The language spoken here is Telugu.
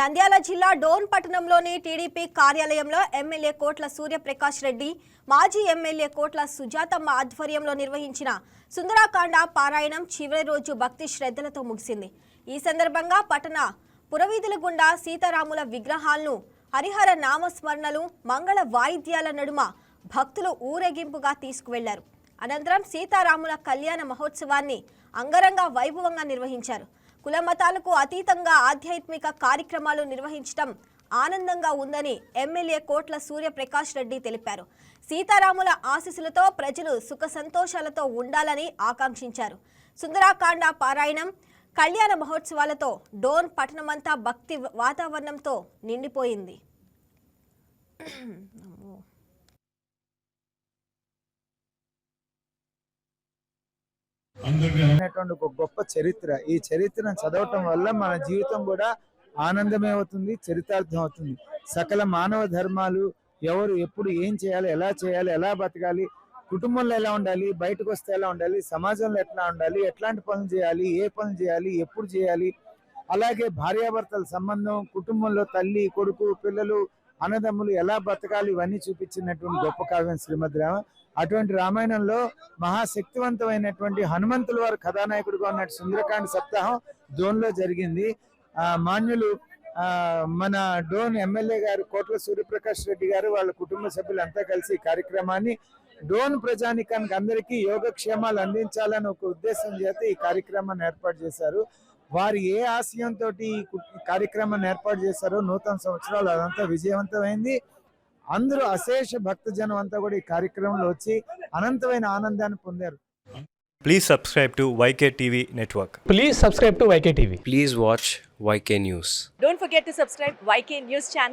నంద్యాల జిల్లా డోన్ పట్టణంలోని టీడీపీ కార్యాలయంలో ఎమ్మెల్యే కోట్ల సూర్యప్రకాష్ రెడ్డి మాజీ ఎమ్మెల్యే కోట్ల సుజాతమ్మ ఆధ్వర్యంలో నిర్వహించిన సుందరాకాండ పారాయణం చివరి రోజు భక్తి శ్రద్ధలతో ముగిసింది. ఈ సందర్భంగా పట్టణ పురవీధుల గుండా సీతారాముల విగ్రహాలను హరిహర నామస్మరణలు మంగళ వాయిద్యాల నడుమ భక్తులు ఊరేగింపుగా తీసుకువెళ్ళారు. అనంతరం సీతారాముల కళ్యాణ మహోత్సవాన్ని అంగరంగ వైభవంగా నిర్వహించారు. కుల మతాలకు అతీతంగా ఆధ్యాత్మిక కార్యక్రమాలు నిర్వహించడం ఆనందంగా ఉందని ఎమ్మెల్యే కోట్ల సూర్యప్రకాష్ రెడ్డి తెలిపారు. సీతారాముల ఆశీస్సులతో ప్రజలు సుఖ సంతోషాలతో ఉండాలని ఆకాంక్షించారు. సుందరాకాండ పారాయణం కళ్యాణ మహోత్సవాలతో డోన్ పట్టణమంతా భక్తి వాతావరణంతో నిండిపోయింది. అనేటువంటి ఒక గొప్ప చరిత్ర. ఈ చరిత్రను చదవటం వల్ల మన జీవితం కూడా ఆనందమే అవుతుంది చరితార్థం అవుతుంది. సకల మానవ ధర్మాలు ఎవరు ఎప్పుడు ఏం చేయాలి ఎలా చేయాలి ఎలా బతకాలి కుటుంబంలో ఎలా ఉండాలి బయటకు వస్తే ఎలా ఉండాలి సమాజంలో ఎట్లా ఉండాలి ఎట్లాంటి పనులు చేయాలి ఏ పనులు చేయాలి ఎప్పుడు చేయాలి అలాగే భార్యాభర్తల సంబంధం కుటుంబంలో తల్లి కొడుకు పిల్లలు అన్నదమ్ములు ఎలా బతకాలి ఇవన్నీ చూపించినటువంటి గొప్ప కావ్యం శ్రీమద్ రామ. అటువంటి రామాయణంలో మహాశక్తివంతమైనటువంటి హనుమంతుల వారు కథానాయకుడిగా ఉన్నట్టు సుందరకాండ సప్తాహం డోన్లో జరిగింది. ఆ మాన్యులు మన డోన్ ఎమ్మెల్యే గారు కోట్ల సూర్యప్రకాష్ రెడ్డి గారు వాళ్ళ కుటుంబ సభ్యులంతా కలిసి ఈ కార్యక్రమాన్ని డోన్ ప్రజానికానికి అందరికీ యోగక్షేమాలు అందించాలని ఒక ఉద్దేశం చేత ఈ కార్యక్రమాన్ని ఏర్పాటు చేశారు. వారు ఏ ఆశయంతో కార్యక్రమాన్ని ఏర్పాటు చేశారో నూతన సంవత్సరాలు అదంతా విజయవంతమైంది. అందరూ అశేష భక్త జనం అంతా కూడా ఈ కార్యక్రమంలో వచ్చి అనంతమైన ఆనందాన్ని పొందారు. Please subscribe to YK TV network please subscribe to YK TV please watch YK news don't forget to subscribe YK news channel